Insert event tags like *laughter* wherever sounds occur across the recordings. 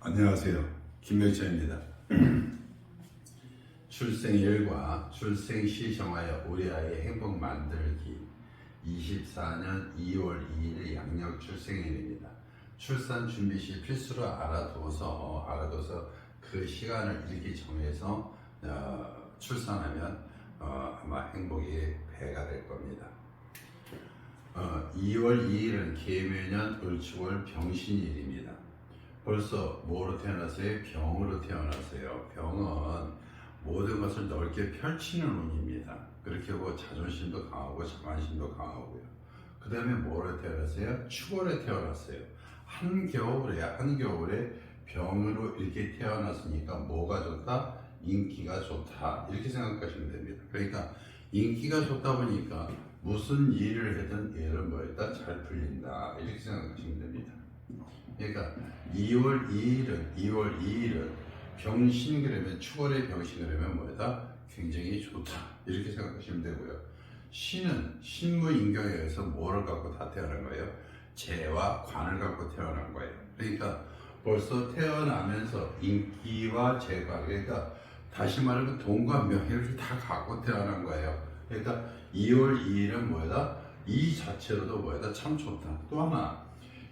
안녕하세요. 김명철입니다. *clears throat* 출생일과 출생시 정하여 우리 아이의 행복 만들기 24년 2월 2일 양력 출생일입니다. 출산 준비 시 필수로 알아둬서 알아둬서 그 시간을 일기 정해서 어, 출산하면 어, 아마 행복이 배가 될 겁니다. 어, 2월 2일은 계묘년 을축월 병신일입니다. 벌써 뭐로 태어났어요? 병으로 태어났어요. 병은 모든 것을 넓게 펼치는 운입니다. 그렇게 하고 자존심도 강하고 자만심도 강하고요. 그 다음에 뭐로 태어났어요? 축월에 태어났어요. 한겨울에 한겨울에 병으로 이렇게 태어났으니까 뭐가 좋다? 인기가 좋다. 이렇게 생각하시면 됩니다. 그러니까 인기가 좋다 보니까 무슨 일을 하든 얘는 뭐였다? 잘 풀린다. 이렇게 생각하시면 됩니다. 그러니까 2월 2일은 2월 2일은 병신 그러면 축월의 병신 그러면 뭐다? 굉장히 좋다 이렇게 생각하시면 되고요. 신은 신무인경에 의해서 뭐를 갖고 다 태어난 거예요? 재와 관을 갖고 태어난 거예요. 그러니까 벌써 태어나면서 인기와 재과 그러니까 다시 말하면 돈과 명예를 다 갖고 태어난 거예요. 그러니까 2월 2일은 뭐다? 이 자체로도 뭐다? 참 좋다. 또 하나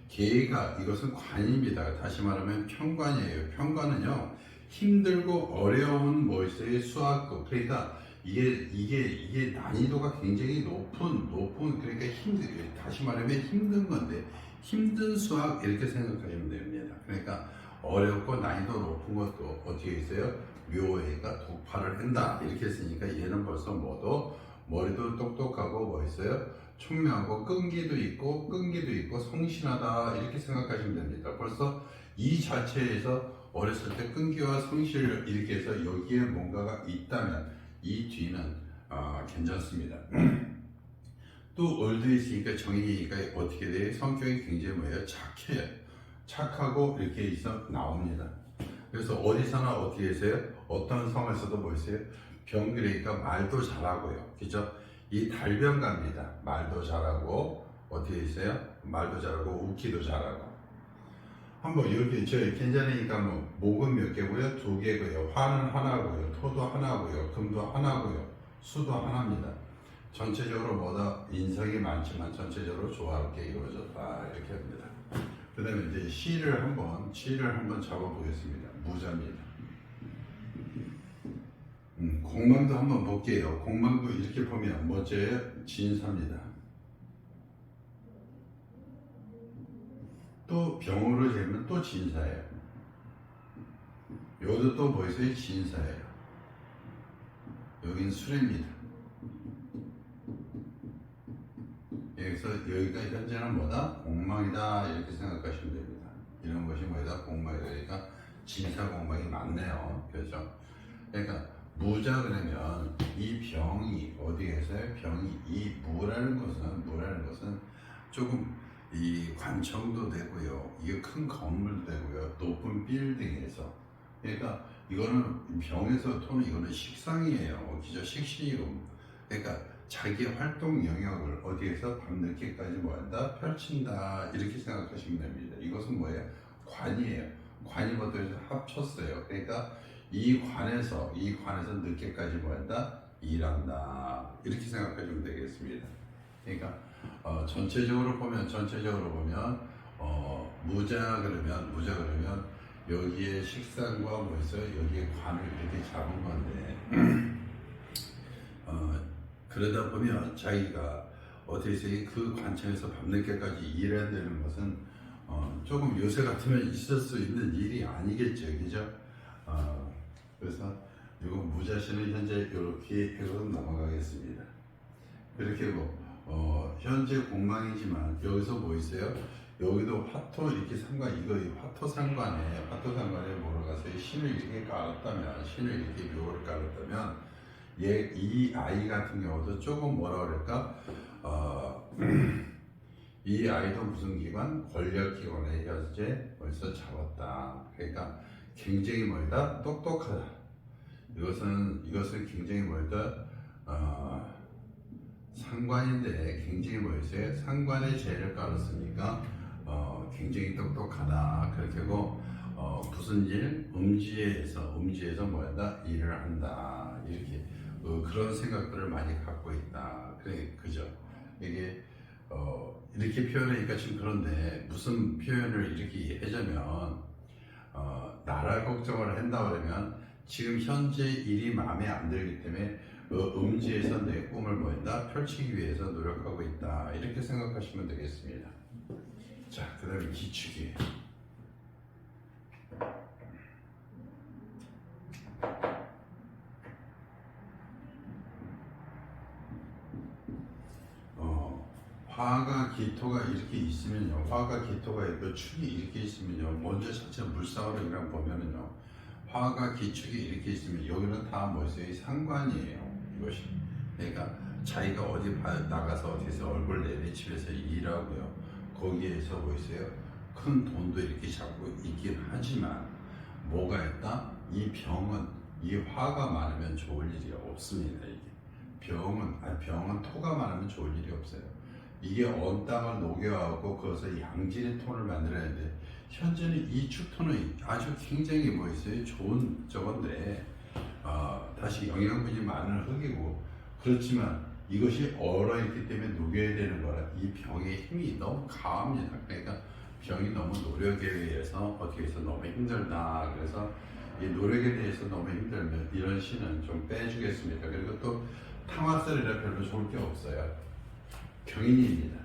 계가 이것은 관입니다. 다시 말하면 평관이에요. 평관은요 힘들고 어려운 뭐있어요 수학급 그러니까 이게 이게 이게 난이도가 굉장히 높은 높은 그러니까 힘들 다시 말하면 힘든 건데 힘든 수학 이렇게 생각하시면 됩니다. 그러니까 어렵고 난이도 높은 것도 어떻게 있어요? 묘해가 독파를 한다 이렇게 했으니까 얘는 벌써 뭐도 머리도 똑똑하고 뭐 있어요? 총명하고 끈기도 있고 끈기도 있고 성실하다 이렇게 생각하시면 됩니다. 벌써 이 자체에서 어렸을 때 끈기와 성실 이렇게 해서 여기에 뭔가가 있다면 이 뒤는 아, 괜찮습니다. *clears throat* 또 월드에 있으니까 정인이니까 어떻게 돼요? 성격이 굉장히 뭐예요? 착해요. 착하고 이렇게 있어 나옵니다. 그래서 어디서나 어떻게 계세요? 어떤 성에서도 뭐 있어요? 병그러니까 말도 잘하고요. 그죠? 이 달변가입니다. 말도 잘하고 어떻게 있어요? 말도 잘하고 웃기도 잘하고. 한번 이렇게 저 괜찮으니까 뭐 목은 몇 개고요? 두 개고요. 화는 하나고요. 토도 하나고요. 금도 하나고요. 수도 하나입니다. 전체적으로 뭐다 인상이 많지만 전체적으로 조화롭게 이루어졌다 이렇게 합니다. 그 다음에 이제 시를 한번 시를 한번 잡아보겠습니다. 무자입니다. 음, 공망도 한번 볼게요. 공망도 이렇게 보면 뭐제요? 진사입니다. 또 병으로 재면 또 진사예요. 여기도 또뭐 있어요? 진사예요. 여긴 수레입니다. 여기서 여기가 현재는 뭐다? 공망이다 이렇게 생각하시면 됩니다. 이런 것이 뭐다? 공망이다. 그러니까 진사 공망이 많네요. 그렇죠? 그러니까 무자 그러면 이 병이 어디에서요? 병이 이 무라는 것은 무라는 것은 조금 이 관청도 되고요. 이게 큰 건물도 되고요. 높은 빌딩에서 그러니까 이거는 병에서 토는 이거는 식상이에요. 기저 식신이고 그러니까 자기 활동 영역을 어디에서 밤늦게까지 뭐한다 펼친다 이렇게 생각하시면 됩니다. 이것은 뭐예요? 관이에요. 관이 뭐해서 합쳤어요. 그러니까 이 관에서 이 관에서 늦게까지 뭐한다 일한다 이렇게 생각하시면 되겠습니다. 그러니까 어, 전체적으로 보면 전체적으로 보면 어, 무자 그러면 무자 그러면 여기에 식상과 뭐 있어요 여기에 관을 이렇게 잡은 건데 *clears throat* 어, 그러다 보면 자기가 어떻게 해서 그 관청에서 밤늦게까지 일해야 되는 것은 어, 조금 요새 같으면 있을 수 있는 일이 아니겠죠, 그죠? 어, 그래서 이거 무자신은 현재 이렇게 해서 넘어가겠습니다. 그렇게 하고 어, 현재 공망이지만 여기서 뭐 있어요? 여기도 화토 이렇게 상관 이거 화토 상관에 화토 상관에 뭐로 가서 신을 이렇게 깔았다면 신을 이렇게 묘를 깔았다면 얘 이 아이 같은 경우도 조금 뭐라 그럴까 어, *clears throat* 이 아이도 무슨 기관 권력 기관에 현재 벌써 잡았다. 그러니까 굉장히 뭐다 똑똑하다. 이것은 이것은 굉장히 뭐다 어, 상관인데 굉장히 뭐였어요? 상관의 죄를 깔았으니까 어, 굉장히 똑똑하다. 그렇게 하고 어, 무슨 일? 음지에서 음지에서 뭐한다? 일을 한다. 이렇게 어, 그런 생각들을 많이 갖고 있다. 그래 그죠? 이게 어, 이렇게 표현하니까 좀 그런데 무슨 표현을 이렇게 하자면 어, 나라 걱정을 한다 그러면 지금 현재 일이 마음에 안 들기 때문에 어, 음지에서 내 꿈을 뭐한다? 펼치기 위해서 노력하고 있다. 이렇게 생각하시면 되겠습니다. 자, 그다음에 기축이 어, 화가 기토가 이렇게 있으면요. 화가 기토가 있고 축이 이렇게 있으면요. 먼저 자체 물사오르기랑 보면은요. 화가 기축이 이렇게 있으면 여기는 다 뭐였어요? 상관이에요. 이것이. 그러니까 자기가 어디 바- 나가서 어디서 얼굴 내비치면서 일하고요. 거기에서 뭐 있어요? 큰 돈도 이렇게 잡고 있긴 하지만 뭐가 있다? 이 병은 이 화가 많으면 좋을 일이 없습니다. 이게 병은 아 병은 토가 많으면 좋을 일이 없어요. 이게 언 땅을 녹여갖고 거기서 양질의 톤을 만들어야 돼. 현재는 이 축토는 아주 굉장히 뭐 있어요? 좋은 저건데 어, 다시 영양분이 많은 흙이고 그렇지만 이것이 얼어있기 때문에 녹여야 되는 거라 이 병의 힘이 너무 강합니다. 그러니까 병이 너무 노력에 의해서 어떻게 해서 너무 힘들다. 그래서 이 노력에 대해서 너무 힘들면 이런 시는 좀 빼주겠습니다. 그리고 또 탕화살이라 별로 좋을 게 없어요. 병인입니다.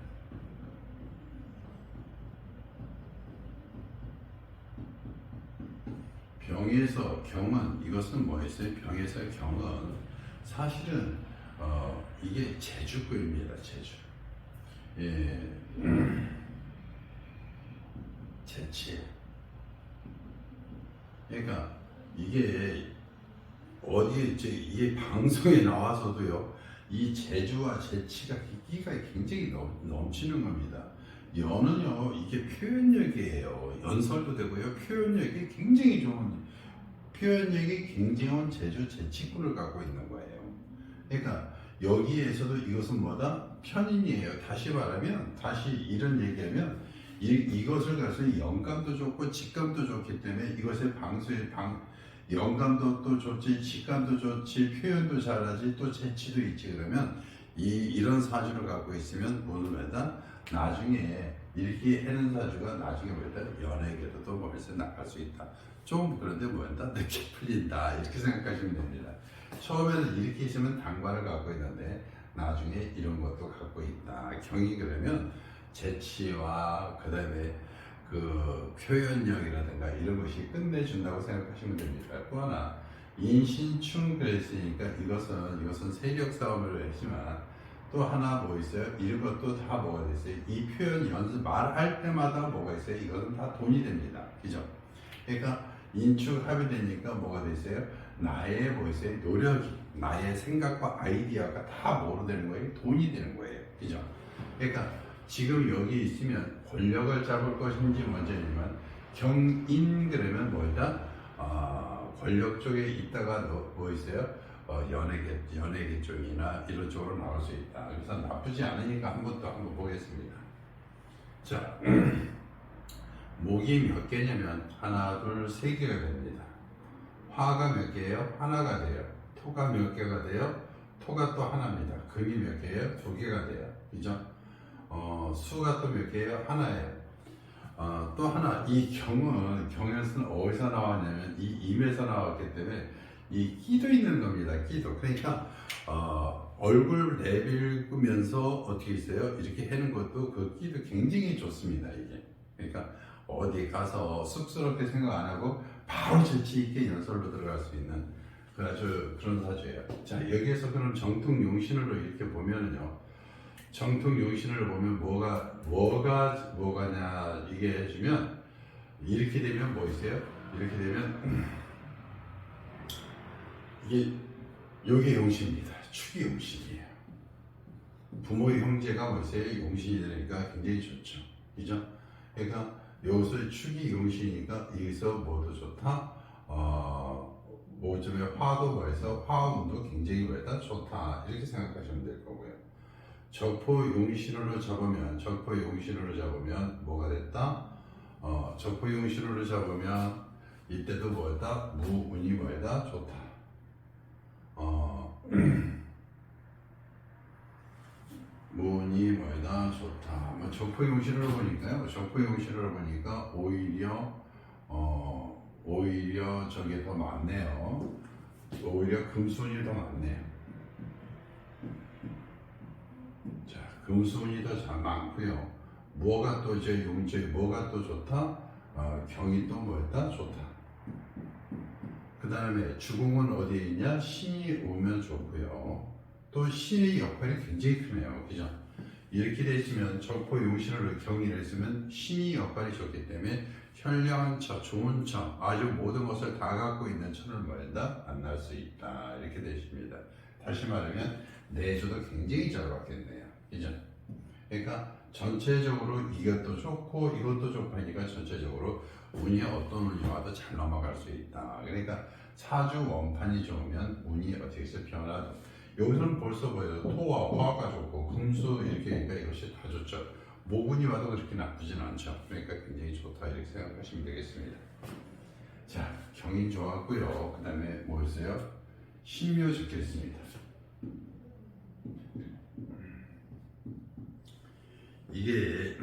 병에서 경은 이것은 뭐였어요? 병에서 경은 사실은 어, 이게 제주구입니다. 제주. 예. *clears throat* 재치. 그러니까 이게 어디 이제 이 방송에 나와서도요. 이 재주와 재치가 끼가 굉장히 넘, 넘치는 겁니다. 연은요 이게 표현력이에요. 연설도 되고요. 표현력이 굉장히 좋은 표현력이 굉장한 재주 재치꾼을 갖고 있는 거예요. 그러니까 여기에서도 이것은 뭐다 편인이에요. 다시 말하면 다시 이런 얘기하면 이, 이것을 가서 영감도 좋고 직감도 좋기 때문에 이것의 방수의 방 영감도 또 좋지 직감도 좋지 표현도 잘하지 또 재치도 있지 그러면 이 이런 사주를 갖고 있으면 뭐다 나중에 이렇게 해는 사주가 나중에 연예계도 또 멀리서 나갈 수 있다. 좀 그런데 뭐다 늦게 풀린다 이렇게 생각하시면 됩니다. 처음에는 이렇게 있으면 당관을 갖고 있는데 나중에 이런 것도 갖고 있다. 경이 그러면 재치와 그 다음에 그 표현력이라든가 이런 것이 끝내준다고 생각하시면 됩니다. 또 하나 인신충 그랬으니까 이것은 이것은 세력 싸움을 했지만 또 하나 뭐 있어요? 이런 것도 다 뭐가 됐어요? 이 표현 연습 말할 때마다 뭐가 있어요? 이것은 다 돈이 됩니다. 그죠? 그러니까 인축 합의되니까 뭐가 됐어요? 나의 뭐 있어요? 노력이 나의 생각과 아이디어가 다 뭐로 되는 거예요? 돈이 되는 거예요. 그죠? 그러니까 지금 여기 있으면 권력을 잡을 것인지 먼저지만 경인 그러면 뭐다? 어, 권력 쪽에 있다가 너, 뭐 있어요? 어, 연예계 연예계 쪽이나 이런 쪽으로 나올 수 있다. 그래서 나쁘지 않으니까 한번더 한번 보겠습니다. 자, *clears throat* 목이 몇 개냐면 하나, 둘, 세 개가 됩니다. 화가 몇 개예요? 하나가 돼요. 토가 몇 개가 돼요? 토가 또 하나입니다. 금이 몇 개예요? 두 개가 돼요. 그죠? 어, 수가 또 몇 개예요? 하나예요. 어, 또 하나 이 경은 경에서는 어디서 나왔냐면 이 임에서 나왔기 때문에 이 끼도 있는 겁니다. 끼도 그러니까 어, 얼굴 내밀면서 어떻게 있어요? 이렇게 하는 것도 그 끼도 굉장히 좋습니다. 이게 그러니까 어디 가서 쑥스럽게 생각 안 하고 바로 재치 있게 연설로 들어갈 수 있는 그 아주 그런 사주예요. 자 여기에서 그럼 정통 용신으로 이렇게 보면은요. 정통 용신을 보면 뭐가 뭐가 뭐가냐 이게 해주면 이렇게 되면 뭐 있어요? 이렇게 되면 *clears throat* 이게 요게 용신입니다. 축이 용신이에요. 부모의 형제가 뭐 있어요? 용신이 되니까 굉장히 좋죠. 그죠? 그러니까 여기서 축이 용신이니까 여기서 뭐도 좋다. 어, 뭐쯤에 화도 뭐해서 화운도 굉장히 뭐다 좋다. 이렇게 생각하시면 될 거고요. 적포 용신으로 잡으면 적포 용신으로 잡으면 뭐가 됐다? 어, 적포 용신으로 잡으면 이때도 뭐다? 무운이 뭐다? 좋다. 어, *clears throat* 무운이 뭐다? 좋다. 뭐 적포용실을 보니까요. 적포용실을 보니까 오히려 어, 오히려 저게 더 많네요. 오히려 금순이 더 많네요. 자, 금순이 더 잘 많고요. 뭐가 또 이제 용지 뭐가 또 좋다? 어, 경이 또 뭐였다? 좋다. 그 다음에 주공은 어디에 있냐? 신이 오면 좋고요. 또 신의 역할이 굉장히 크네요. 그죠? 이렇게 되시면 적포 용신으로 경의를 했으면 신의 역할이 좋기 때문에 현량한 처, 좋은 처, 아주 모든 것을 다 갖고 있는 처를 말다 만날 수 있다. 이렇게 되십니다. 다시 말하면 내조도 굉장히 잘 받겠네요. 그죠? 그러니까 전체적으로 이것도 좋고 이것도 좋고 하니까 전체적으로 운이 어떤 운이 와도 잘 넘어갈 수 있다. 그러니까 사주 원판이 좋으면 운이 어떻게 해서 변하죠. 여기서는 벌써 보여요. 토와 화가 좋고 금수 이렇게 하니까 이것이 다 좋죠. 모군이 와도 그렇게 나쁘진 않죠. 그러니까 굉장히 좋다 이렇게 생각하시면 되겠습니다. 자, 경인 좋았고요. 그 다음에 뭐였어요? 신묘 좋겠습니다. 이게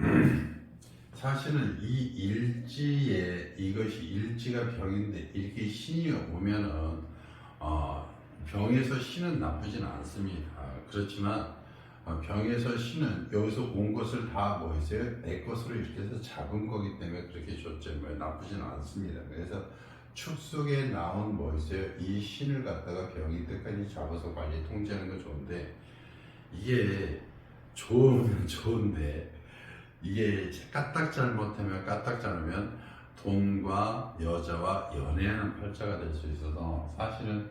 *clears throat* 사실은 이 일지에 이것이 일지가 병인데 이렇게 신이 오면은 어, 병에서 신은 나쁘진 않습니다. 그렇지만 어, 병에서 신은 여기서 온 것을 다뭐 있어요? 내 것으로 이렇게 해서 잡은 거기 때문에 그렇게 좋죠. 뭐 나쁘진 않습니다. 그래서 축 속에 나온 뭐 있어요? 이 신을 갖다가 병이 끝까지 잡아서 관리 통제하는 건 좋은데 이게 좋으면 좋은데 이게 까딱 잘못하면 까딱 잘하면 돈과 여자와 연애하는 팔자가 될 수 있어서 사실은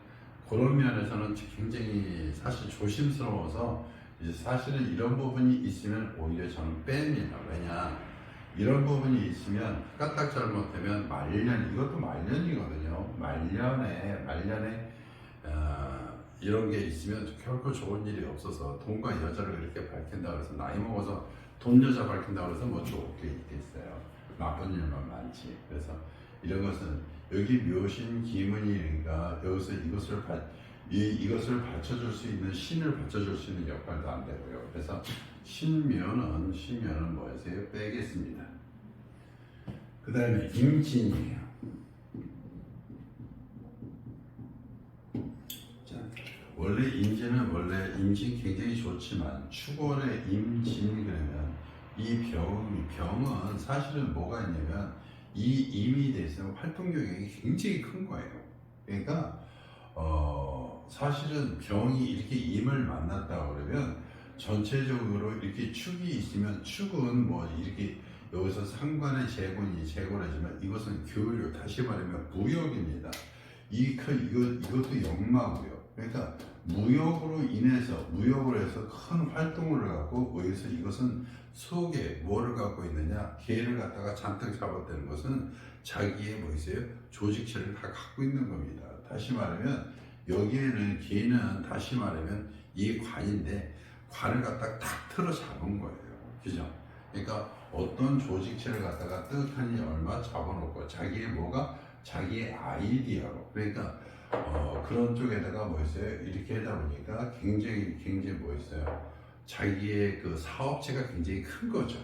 그런 면에서는 굉장히 사실 조심스러워서 이제 사실은 이런 부분이 있으면 오히려 저는 뺍니다. 왜냐 이런 부분이 있으면 까딱 잘못하면 말년 이것도 말년이거든요. 말년에 말년에 어, 이런 게 있으면 결코 좋은 일이 없어서 돈과 여자를 이렇게 밝힌다 그래서 나이 먹어서 돈 여자 밝힌다 그래서 뭐 좋게 있겠어요. 나쁜 일만 많지. 그래서 이런 것은 여기 묘신 기문이니까 여기서 이것을 받, 이, 이것을 받쳐줄 수 있는 신을 받쳐줄 수 있는 역할도 안 되고요. 그래서 신묘는 신묘는 뭐였어요? 빼겠습니다. 그 다음에 임진이에요. 자, 원래 임진은 원래 임진 굉장히 좋지만 축월의 임진 그러면 이 병, 병은 사실은 뭐가 있냐면 이 임이 돼서 활동 영역이 굉장히 큰 거예요. 그러니까 어, 사실은 병이 이렇게 임을 만났다 그러면 전체적으로 이렇게 축이 있으면 축은 뭐 이렇게 여기서 상관의 재군이 재군이지만 이것은 교류 다시 말하면 무역입니다. 이큰 이거 이것도 역마고요. 그러니까 무역으로 인해서 무역으로 해서 큰 활동을 갖고 여기서 이것은 속에 뭐를 갖고 있느냐 개를 갖다가 잔뜩 잡았다는 것은 자기의 뭐 있어요 조직체를 다 갖고 있는 겁니다. 다시 말하면 여기에는 개는 다시 말하면 이 관인데 관을 갖다가 탁 틀어 잡은 거예요. 그죠? 그러니까 어떤 조직체를 갖다가 뜻하니 얼마 잡아놓고 자기의 뭐가 자기의 아이디어로 그러니까 어, 그런 쪽에다가 뭐 있어요 이렇게 하다 보니까 굉장히 굉장히 뭐 있어요. 자기의 그 사업체가 굉장히 큰 거죠.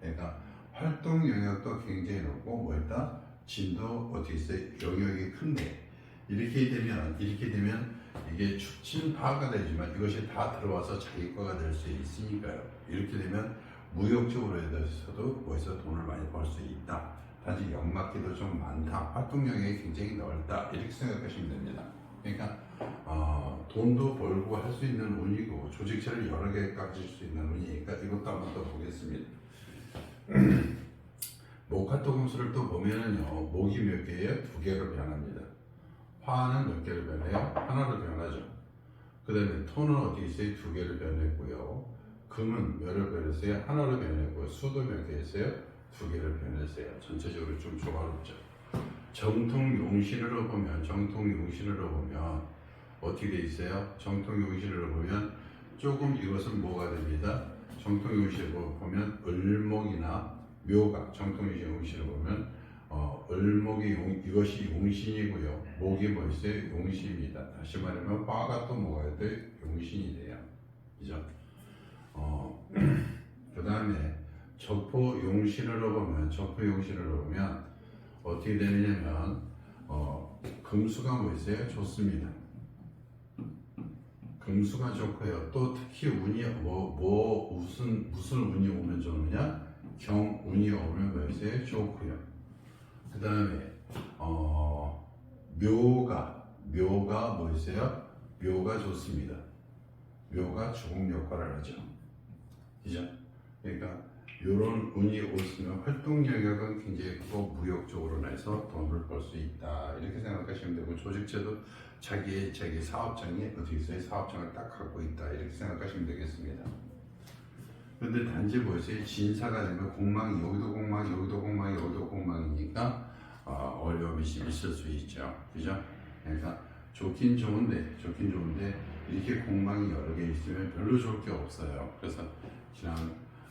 그러니까 활동 영역도 굉장히 높고 뭐 있다 진도 어떻게 있어요? 영역이 큰데 이렇게 되면 이렇게 되면 이게 축진 파가 되지만 이것이 다 들어와서 자기 거가 될 수 있으니까요. 이렇게 되면 무역적으로 해서도 거기서 돈을 많이 벌 수 있다. 단지 역맞기도 좀 많다. 활동 영역이 굉장히 넓다. 이렇게 생각하시면 됩니다. 그러니까 어, 돈도 벌고 할 수 있는 운이고 조직체를 여러 개 가질 수 있는 운이니까 이것도 한번 더 보겠습니다. *clears throat* 목화토 금수를 또 보면은요 목이 몇 개예요? 두 개로 변합니다. 화는 몇 개로 변해요? 하나로 변하죠. 그 다음에 토는 어디 있어요? 두 개로 변했고요. 금은 몇을 변했어요? 하나로 변했고 수도 몇 개 있어요? 두 개를 변했어요. 전체적으로 좀 조화롭죠. 정통 용신으로 보면 정통 용신으로 보면 어떻게 돼 있어요? 정통 용신으로 보면 조금 이것은 뭐가 됩니다. 정통 용신으로 보면 을목이나 묘각 정통 용신으로 보면 어, 을목이 용, 이것이 용신이고요. 목이 뭐 있어요? 용신입니다. 다시 말하면 화가 또 뭐가 돼? 용신이 돼요. 그죠? 어, *clears throat* 그 다음에 적포 용신으로 보면 적포 용신으로 보면 어떻게 되느냐면 어, 금수가 뭐 있어요? 좋습니다. 금수가 좋고요. 또 특히 운이 뭐, 뭐 무슨 무슨 운이 오면 좋느냐? 경 운이 오면 뭐 있어요? 좋고요. 그 다음에 어, 묘가 묘가 뭐 있어요? 묘가 좋습니다. 묘가 죽음 역할을 하죠. 그죠? 그러니까 이런 운이 오시면 활동 영역은 굉장히 크고 무역 쪽으로 해서 돈을 벌 수 있다 이렇게 생각하시면 되고 조직체도 자기 자기 사업장이 어디 있어요? 사업장을 딱 갖고 있다 이렇게 생각하시면 되겠습니다. 근데 단지 뭐지 진사가 되면 공망이 여기도 공망 여기도 공망 여기도 공망이니까 어, 어려움이 좀 있을 수 있죠. 그죠? 그러니까 좋긴 좋은데 좋긴 좋은데 이렇게 공망이 여러 개 있으면 별로 좋을 게 없어요. 그래서 그냥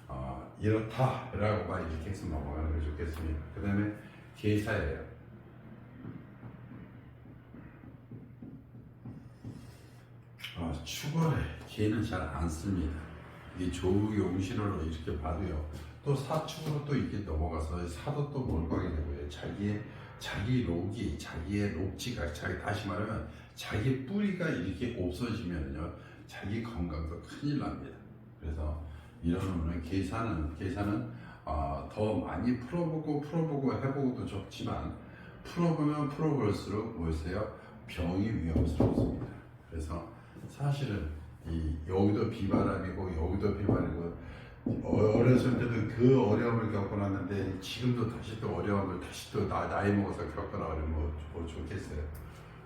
어, 이렇다라고만 이렇게 해서 넘어가는 게 좋겠습니다. 그 다음에 계사예요. 어, 축월에 개는 잘 안 씁니다. 이 조용신으로 이렇게 봐도요. 또 사축으로 또 이렇게 넘어가서 사도 또 몰빵이 되고요. 자기의 자기 록이 자기의 록지가 자기 다시 말하면 자기 뿌리가 이렇게 없어지면요 자기 건강도 큰일 납니다. 그래서 이런 계산은 계산은 어, 더 많이 풀어보고 풀어보고 해보고도 좋지만 풀어보면 풀어볼수록 뭐였어요 병이 위험스럽습니다. 그래서 사실은 이 여기도 비바람이고 여기도 비바람이고 어- 어렸을 때도 그 어려움을 겪고 났는데 지금도 다시 또 어려움을 다시 또 나, 나이 먹어서 겪거나 그러면 뭐, 뭐 좋겠어요.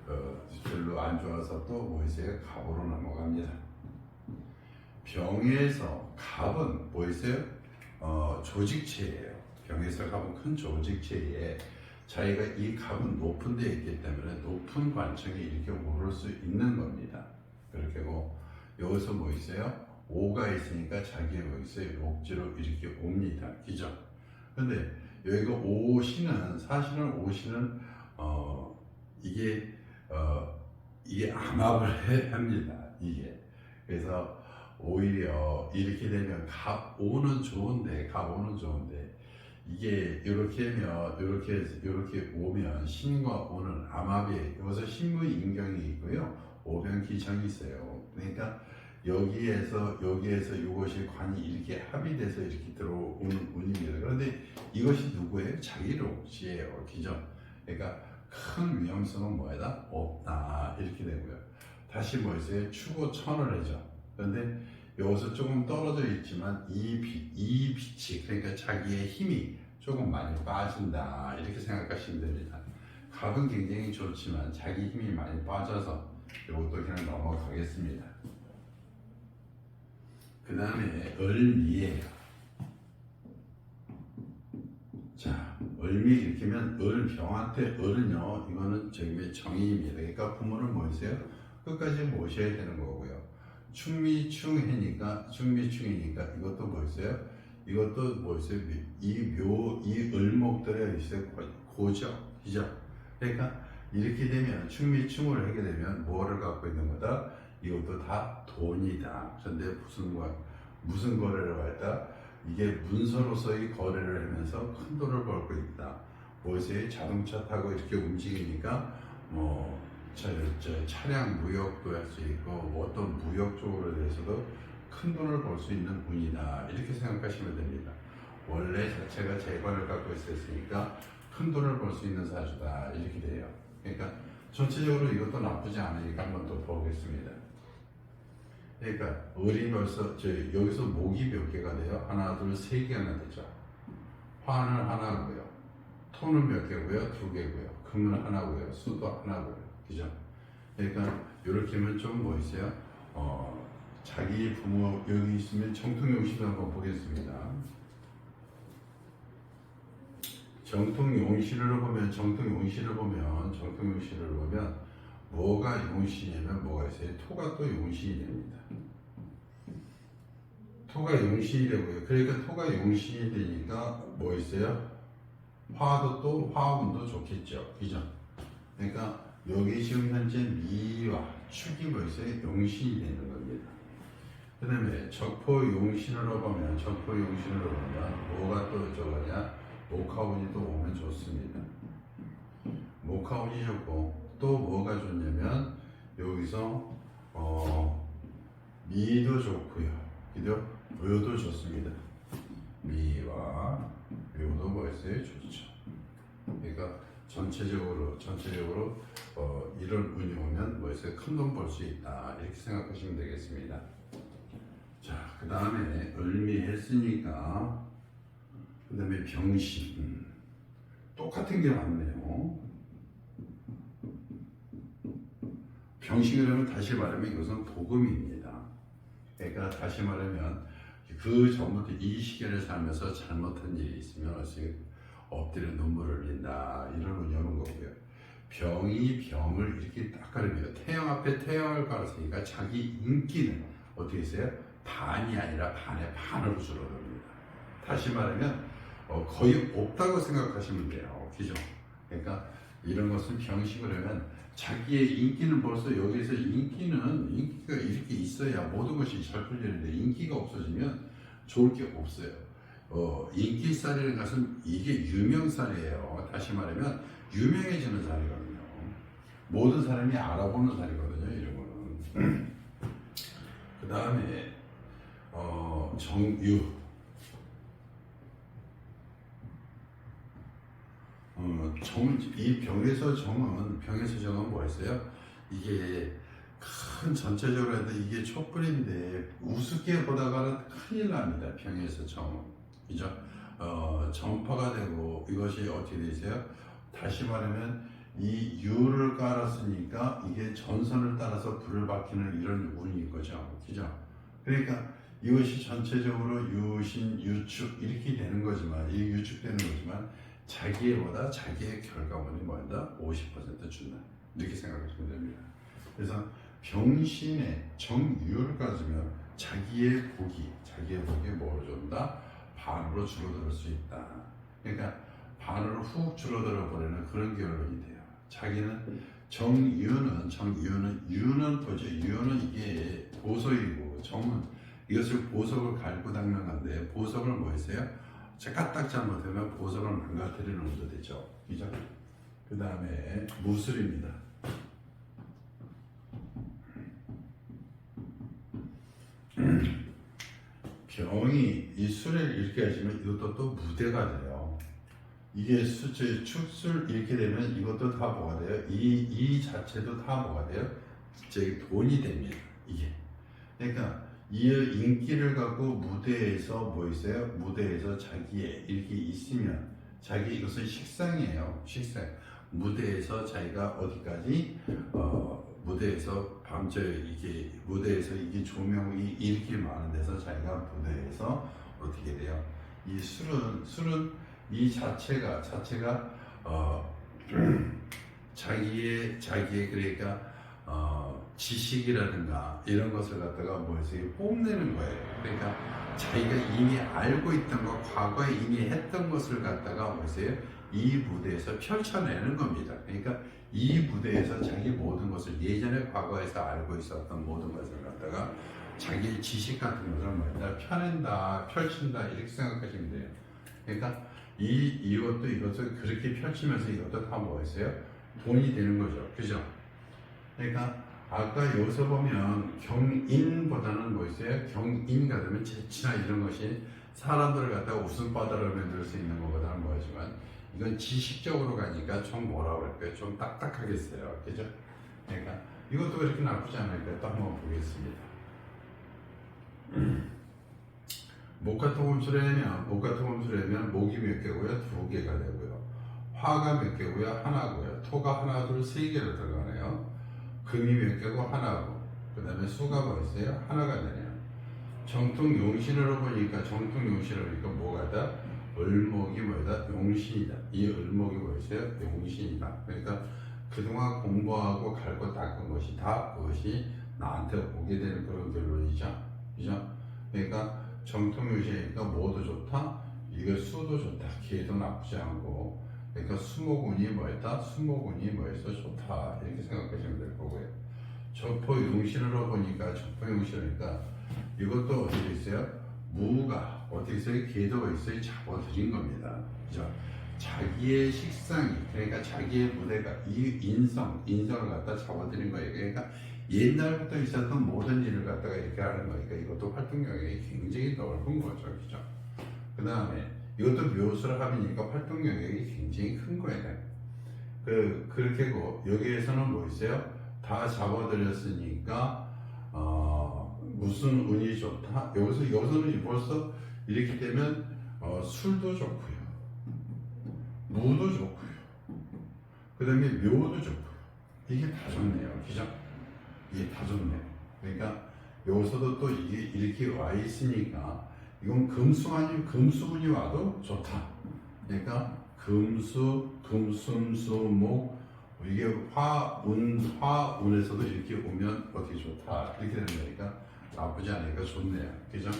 어, 별로 안 좋아서 또뭐 있어요? 갑으로 넘어갑니다. 병에서 갑은 뭐 있어요? 어, 조직체예요. 병에서 갑은 큰 조직체에 자기가 이 갑은 높은 데 있기 때문에 높은 관청에 이렇게 오를 수 있는 겁니다. 그렇게 하고 여기서 뭐 있어요? 오가 있으니까 자기의 뭐 있어요? 옥지로 이렇게 옵니다. 그죠? 근데 여기가 오시는 사실은 오시는 어 이게 어 이게 암압을 해 *laughs* 합니다. 이게 그래서 오히려 이렇게 되면 갑 오는 좋은데 갑 오는 좋은데 이게 이렇게 하면 이렇게 이렇게 오면 신과 오는 암압이 여기서 신무 인경이 있고요 오변 기정이 있어요. 그러니까 여기에서 여기에서 이것이 관이 이렇게 합의돼서 이렇게 들어오는 운입니다. 그런데 이것이 누구예요? 자기 록지예요. 기죠? 그러니까 큰 위험성은 뭐다? 없다. 이렇게 되고요. 다시 뭐 있어요? 추고 천을 해죠. 그런데 여기서 조금 떨어져 있지만 이, 빛, 이 빛이 그러니까 자기의 힘이 조금 많이 빠진다. 이렇게 생각하시면 됩니다. 갑은 굉장히 좋지만 자기 힘이 많이 빠져서 이것도 그냥 넘어가겠습니다. 그 다음에 을미예요. 자, 을미 일으키면 을병한테 을은요, 이거는 저기 정의입니다. 그러니까 부모는 뭐세요? 끝까지 모셔야 되는 거고요. 충미충해니까 충미충이니까 이것도 뭐였어요? 이것도 뭐였어요? 이 묘, 이 을목들에 있어요. 고죠, 기죠. 그러니까 이렇게 되면 충미충을 하게 되면 뭐를 갖고 있는 거다? 이것도 다 돈이다. 그런데 무슨 거 무슨 거래를 할까? 이게 문서로서의 거래를 하면서 큰 돈을 벌고 있다. 뭐지? 자동차 타고 이렇게 움직이니까 뭐 저, 저 차량 무역도 할 수 있고 뭐 어떤 무역 쪽으로 대해서도 큰 돈을 벌 수 있는 운이다. 이렇게 생각하시면 됩니다. 원래 자체가 재관을 갖고 있었으니까 큰 돈을 벌 수 있는 사주다. 이렇게 돼요. 그러니까 전체적으로 이것도 나쁘지 않으니까 한번 더 보겠습니다. 그러니까 을이 벌써 저 여기서 목이 몇 개가 돼요? 하나, 둘, 세 개나 되죠. 화는 하나고요. 토는 몇 개고요? 두 개고요. 금은 하나고요. 수도 하나고요. 그죠? 그러니까 이렇게 하면 좀뭐 있어요? 어, 자기 부모 여기 있으면 정통용신도 한번 보겠습니다. 정통용신을 보면 정통용신을 보면 정통용신을 보면 뭐가 용신이냐면 뭐가 있어요? 토가 또 용신이 됩니다. 토가 용신이 되고요. 그러니까 토가 용신이 되니까 뭐 있어요? 화도 또 화운도 좋겠죠. 그죠? 그러니까 여기 지금 현재 미와 축이 뭐 있어요? 용신이 되는 겁니다. 그 다음에 적포 용신으로 보면 적포 용신으로 보면 뭐가 또 저거냐 목화운이 또 오면 좋습니다. 목화운이 좋고 또 뭐가 좋냐면 여기서 어 미도 좋고요. 그죠? 묘도 좋습니다. 미와 묘도 뭐 있어요? 좋죠. 그러니까 전체적으로 전체적으로 어, 이런 운이 오면 뭐 있어요? 큰돈 벌 수 있다 이렇게 생각하시면 되겠습니다. 자, 그 다음에 을미 했으니까 그 다음에 병신 음, 똑같은 게 많네요. 병신이라면 다시 말하면 이것은 복음입니다. 그러니까 다시 말하면 그 전부터 이 시기를 살면서 잘못한 일이 있으면 어떻게 엎드려 눈물을 흘린다 이런 오는 거고요. 병이 병을 이렇게 딱 가르며 태양 앞에 태양을 가르으니까 자기 인기는 어떻게 했어요? 반이 아니라 반의 반으로 줄어듭니다. 다시 말하면 어, 거의 없다고 생각하시면 돼요. 그죠? 그러니까 이런 것은 병식을 하면 자기의 인기는 벌써 여기서 인기는 인기가 이렇게 있어야 모든 것이 잘 풀리는데 인기가 없어지면 좋을 게 없어요. 어, 인기살이라는 것은 이게 유명살이에요. 다시 말하면 유명해지는 살이거든요. 모든 사람이 알아보는 살이거든요. 이런 거는. 그 다음에 어, 정유. 어, 정, 이 병에서 정은, 병에서 정은 뭐였어요? 이게 큰 전체적으로 해도 이게 촛불인데 우습게 보다가는 큰일 납니다. 병에서 정은. 그죠? 어, 전파가 되고 이것이 어떻게 되세요? 다시 말하면 이 유를 깔았으니까 이게 전선을 따라서 불을 밝히는 이런 운인 거죠. 그죠? 그러니까 이것이 전체적으로 유신, 유축 이렇게 되는 거지만 이 유축되는 거지만 자기보다 자기의 결과물이 뭐다? 50% 준다. 이렇게 생각하시면 됩니다. 그래서 병신의 정유를 가지면 자기의 복이 자기의 복이 뭐로 준다? 반으로 줄어들 수 있다. 그러니까 반으로 훅 줄어들어 버리는 그런 결론이 돼요. 자기는 정유는 정유는 유는 뭐죠? 유는 이게 보석이고 정은 이것을 보석을 갈고 닦는 건데 보석을 뭐 했어요? 까딱 잘못하면 보석을 망가뜨리는 운도 되죠. 그죠? 그 다음에 무술입니다. *clears throat* 병이 이 술을 이렇게 하시면 이것도 또 무대가 돼요. 이게 수제 축술 이렇게 되면 이것도 다 뭐가 돼요? 이, 이 자체도 다 뭐가 돼요? 제 돈이 됩니다. 이게. 그러니까 이 인기를 갖고 무대에서 뭐 있어요? 무대에서 자기의 이렇게 있으면 자기 이것은 식상이에요. 식상. 무대에서 자기가 어디까지 어, 무대에서 밤저 이게 무대에서 이게 조명이 이렇게 많은 데서 자기가 무대에서 어떻게 돼요? 이 술은 술은 이 자체가 자체가 어 *clears throat* 자기의 자기의 그러니까 어 지식이라든가 이런 것을 갖다가 뭐해서 뽐내는 거예요. 그러니까 자기가 이미 알고 있던 것, 과거에 이미 했던 것을 갖다가 뭐세요? 이 무대에서 펼쳐내는 겁니다. 그러니까 이 무대에서 자기 모든 것을 예전에 과거에서 알고 있었던 모든 것을 갖다가 자기의 지식 같은 것을 뭐다 펴낸다, 펼친다 이렇게 생각하시면 돼요. 그러니까 이 이것도 이것을 그렇게 펼치면서 이것도 다 뭐였어요? 돈이 되는 거죠, 그죠? 그러니까 아까 여기서 보면 경인보다는 뭐 있어요? 경인가 되면 재치나 이런 것이 사람들을 갖다가 웃음바다로 만들 수 있는 것보다는 뭐지만 이건 지식적으로 가니까 좀 뭐라 그럴까요? 좀 딱딱하겠어요. 그죠? 그러니까 이것도 그렇게 나쁘지 않으니까 또 한번 보겠습니다. 목화토금술에면 목화토금술에면 목이 몇 개고요? 두 개가 되고요. 화가 몇 개고요? 하나고요. 토가 하나, 둘, 세 개로 들어가네요. 금이 몇 개고 하나고 그 다음에 수가 뭐 있어요? 하나가 되네요. 정통 용신으로 보니까 정통 용신으로 보니까 뭐가 다? 을목이 뭐다? 용신이다. 이 을목이 뭐였어요? 용신이다. 그러니까 그동안 공부하고 갈고 닦은 것이 다 그것이 나한테 오게 되는 그런 결론이죠. 그죠? 그러니까 정통 용신이니까 뭐도 좋다? 이거 수도 좋다. 기회도 나쁘지 않고. 그러니까 수목운이 뭐였다? 수목운이 뭐였어? 좋다. 이렇게 생각하시면 될 거고요. 적포용신으로 보니까 적포용신이니까 이것도 어떻게 있어요? 무가 어떻게 있어요? 궤도가 있어요? 잡아들인 겁니다. 그죠? 자기의 식상이 그러니까 자기의 무대가 이 인성 인성을 갖다 잡아들인 거예요. 그러니까 옛날부터 있었던 모든 일을 갖다가 이렇게 하는 거니까 이것도 활동 영역이 굉장히 넓은 거죠, 그죠? 그 다음에 이것도 묘수를 합이니까 활동 영역이 굉장히 큰 거예요. 그 그렇게고 여기에서는 뭐 있어요? 다 잡아들였으니까 어, 무슨 운이 좋다. 여기서 여기서는 벌써 이렇게 되면 어, 술도 좋고요, 무도 좋고요, 그 다음에 묘도 좋고요. 이게 다 좋네요, 그죠? 이게 다 좋네요. 그러니까 여기서도 또 이게 이렇게 와 있으니까 이건 금수 아니면 금수운이 와도 좋다. 그러니까 금수, 금순수목 이게 화운, 화운에서도 이렇게 오면 어떻게 좋다. 이렇게 되는 거니까 나쁘지 않으니까 좋네요. 그죠?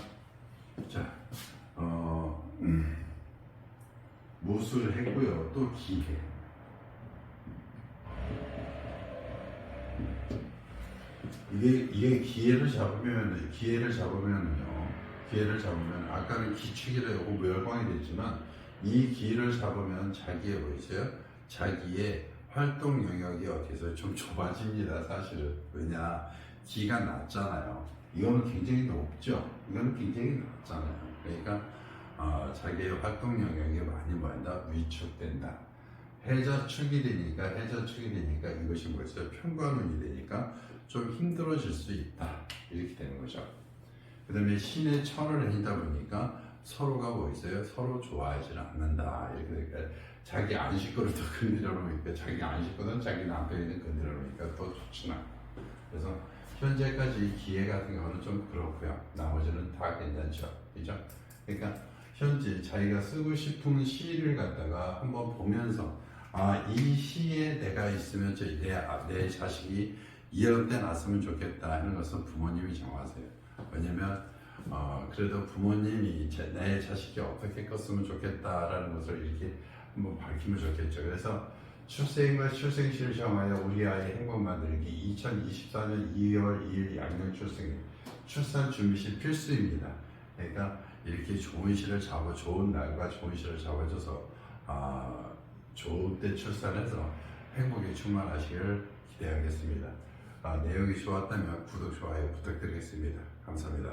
자, 어, 음, 무술 했고요. 또 기회. 이게 이게 기회를 잡으면 기회를 잡으면요 기회를 잡으면 아까는 기축이라 고 멸광이 됐지만 이 기회를 잡으면 자기의 뭐 있어요? 자기의 활동 영역이 어디서 좀 *laughs* 좁아집니다 사실은. 왜냐? 기가 낮잖아요. 이거는 굉장히 높죠? 이거는 굉장히 낮잖아요. 그러니까 어, 자기의 활동 영역이 많이 뭐한다 위축된다. 해자축이 되니까 해자축이 되니까 이것이 뭐였어요? 편관운이 되니까 좀 힘들어질 수 있다 이렇게 되는 거죠. 그 다음에 신의 천을 해다 보니까 서로가 뭐 있어요? 서로 좋아하지 않는다 이렇게 되니까 자기 안식거를 더 건드려 놓으니까 자기 안식거는 자기 남편이 건드려 놓으니까 더 좋진 않고 그래서 현재까지 기회 같은 경우는 좀 그렇고요. 나머지는 다 괜찮죠, 그죠? 그러니까 현재 자기가 쓰고 싶은 시를 갖다가 한번 보면서 아 이 시에 내가 있으면 저내 내 자식이 이런 때 났으면 좋겠다 하는 것은 부모님이 정하세요. 왜냐면 어, 그래도 부모님이 제, 내 자식이 어떻게 컸으면 좋겠다라는 것을 이렇게 한번 밝히면 좋겠죠. 그래서 출생과 출생시를 정하여 우리 아이의 행복 만들기 2024년 2월 2일 양력 출생 출산 준비시 필수입니다. 그러니까 이렇게 좋은 시를 잡아 좋은 날과 좋은 시를 잡아줘서 아, 좋은 때 출산해서 행복에 충만하시기를 기대하겠습니다. 아, 내용이 좋았다면 구독, 좋아요 부탁드리겠습니다. 감사합니다.